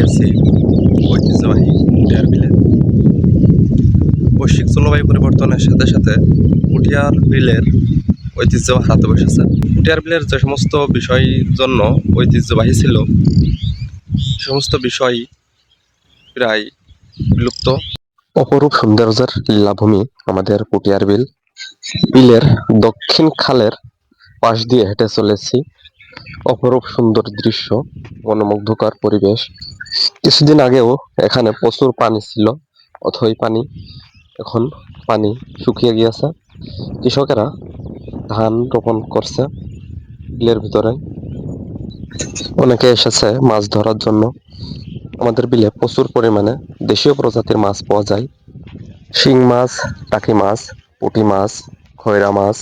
আছি ঐতিহ্যবাহী পুটিয়ার বিলে বৈশ্বিক জলবায়ু পরিবর্তনের সাথে সাথে পুটিয়ার বিলের ঐতিহ্য হারাতে বসেছে। পুটিয়ার বিলের যে সমস্ত বিষয় জন্য ঐতিহ্যবাহী ছিল, সমস্ত বিষয় প্রায় বিলুপ্ত। অপরূপ সৌন্দর্যের লীলাভূমি আমাদের পুটিয়ার বিল। বিলের দক্ষিণ খালের পাশ দিয়ে হেঁটে চলেছি। অপরূপ সুন্দর দৃশ্য, মনোমুগ্ধকর পরিবেশ। কিছুদিন আগেও এখানে প্রচুর পানি ছিল, অথই পানি, এখন পানি শুকিয়ে গিয়েছে। কৃষকেরা ধান রোপণ করছে বিলের ভিতরে। অনেকে এসেছে মাছ ধরার জন্য। আমাদের বিলে প্রচুর পরিমাণে দেশীয় প্রজাতির মাছ পাওয়া যায়। শিং মাছ, টাকি মাছ, পুঁটি মাছ, খয়রা মাছ,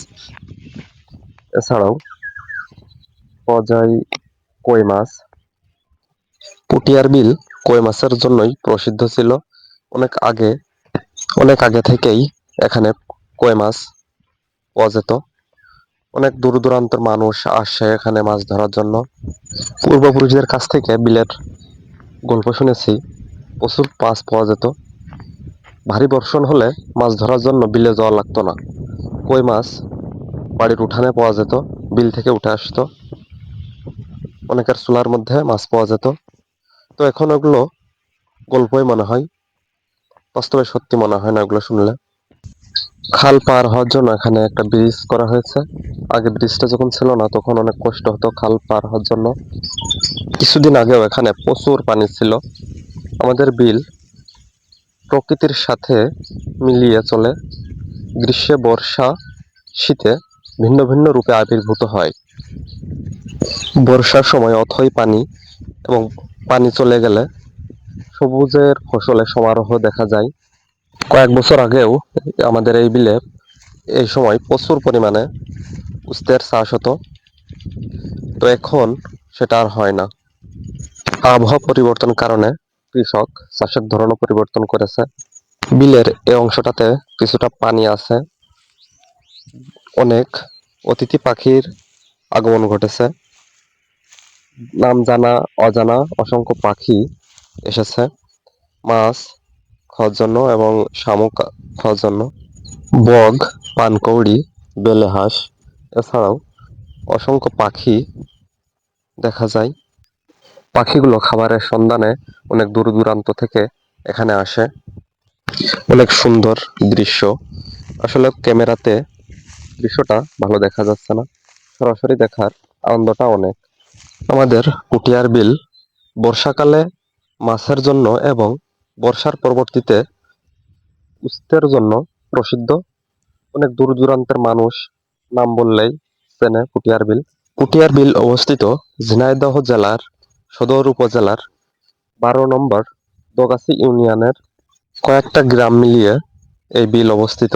এছাড়াও পাওয়া যায় কই মাছ? পুটিয়ার বিল কই মাছের জন্যই প্রসিদ্ধ ছিল? অনেক আগে অনেক আগে থেকেই এখানে কই মাছ পাওয়া যেত। অনেক দূর দূরান্তের মানুষ আসে এখানে মাছ ধরার জন্য। পূর্বপুরুষদের কাছ থেকে বিলের গল্প শুনেছি, প্রচুর মাছ পাওয়া যেত। ভারী বর্ষণ হলে মাছ ধরার জন্য বিলে যাওয়া লাগতো না। কই মাছ বাড়ির উঠানে পাওয়া যেত, বিল থেকে উঠে আসতো। অনেকের চুলার মধ্যে মাছ পাওয়া যেত। তো এখন ওগুলো গল্পই মনে হয়, বাস্তবে সত্যি মনে হয় না ওগুলো শুনলে। খাল পার হওয়ার জন্য এখানে একটা ব্রিজ করা হয়েছে। আগে ব্রিজটা যখন ছিল না, তখন অনেক কষ্ট হতো খাল পার হওয়ার জন্য। কিছুদিন আগেও এখানে প্রচুর পানি ছিল। আমাদের বিল প্রকৃতির সাথে মিলিয়ে চলে। গ্রীষ্মে, বর্ষা, শীতে ভিন্ন ভিন্ন রূপে আবির্ভূত হয়। বর্ষার সময় অথই পানি এবং পানি চলে গেলে সবুজের ফসলের সমারোহ দেখা যায়। কয়েক বছর আগেও আমাদের এই বিলে এই সময় প্রচুর পরিমাণে উস্তের চাষ হতো। তো এখন সেটা আর হয় না। আবহাওয়া পরিবর্তন কারণে কৃষক চাষের ধরনও পরিবর্তন করেছে। বিলের এই অংশটাতে কিছুটা পানি আছে। অনেক অতিথি পাখির আগমন ঘটেছে। নাম জানা, অজানা অসংখ্য পাখি এসেছে। মাছ খাওয়ার জন্য এবং শামুক খাওয়ার জন্য বগ, পানকৌড়ি, বেলে হাঁস এছাড়াও অসংখ্য পাখি দেখা যায়। পাখিগুলো খাবারের সন্ধানে অনেক দূর দূরান্ত থেকে এখানে আসে। অনেক সুন্দর দৃশ্য। আসলে ক্যামেরাতে দৃশ্যটা ভালো দেখা যাচ্ছে না। সরাসরি দেখার আনন্দটা অনেক। আমাদের পুটিয়ার বিল বর্ষাকালে মাছের জন্য এবং বর্ষার পরবর্তীতে উস্তের জন্য প্রসিদ্ধ। অনেক দূর দূরান্তের মানুষ নাম বললেই চেনে পুটিয়ার বিল। পুটিয়ার বিল অবস্থিত ঝিনাইদহ জেলার সদর উপজেলার বারো নম্বর দগাছি ইউনিয়নের কয়েকটা গ্রাম মিলিয়ে এই বিল অবস্থিত।